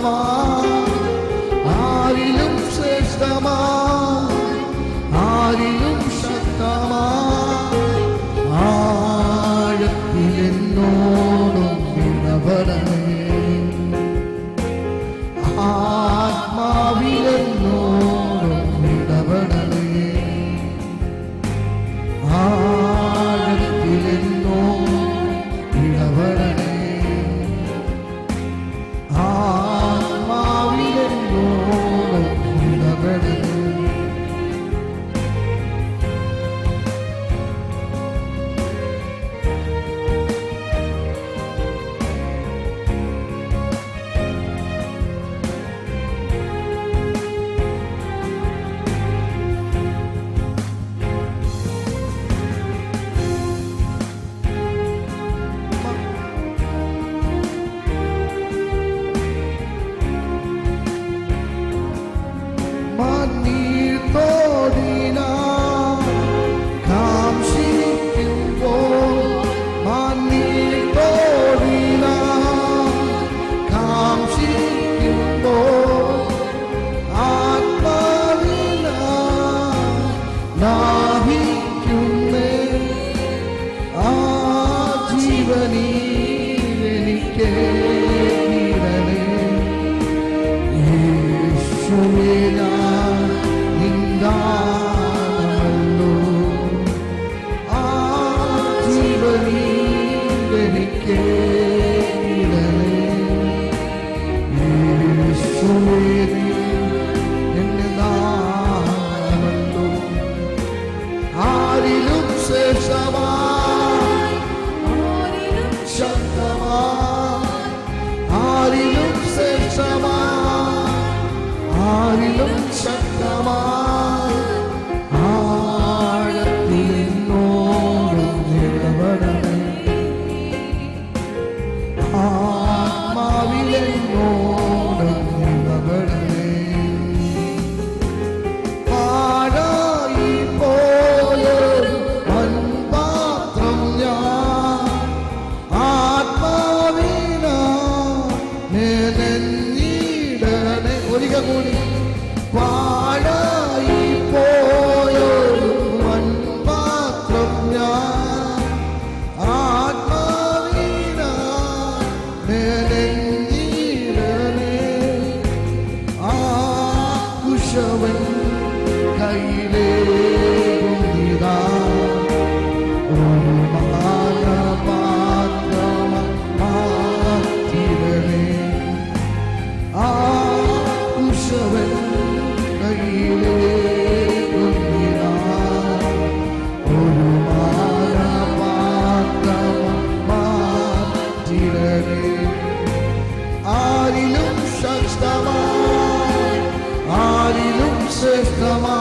Come on. நீ ആരിലും ശക്തമായി ആഴത്തിൽ എന്നോടും ഇടപെടണേ ആത്മാവിലെന്നോടും ഇടപെടണേ പാഴായി പോയൊരു മൺപാത്രം ഞാൻ ആത്മാവിനാ ഒരിക കൂടി. പാഴായി പോയൊരു മൺപാത്രം ഞാൻ ആത്മാവിനാ നെനഞ്ഞിടണേ ആ ஆறிலும் சஷ்டமா ஆறிலும் சிஷ்டமா.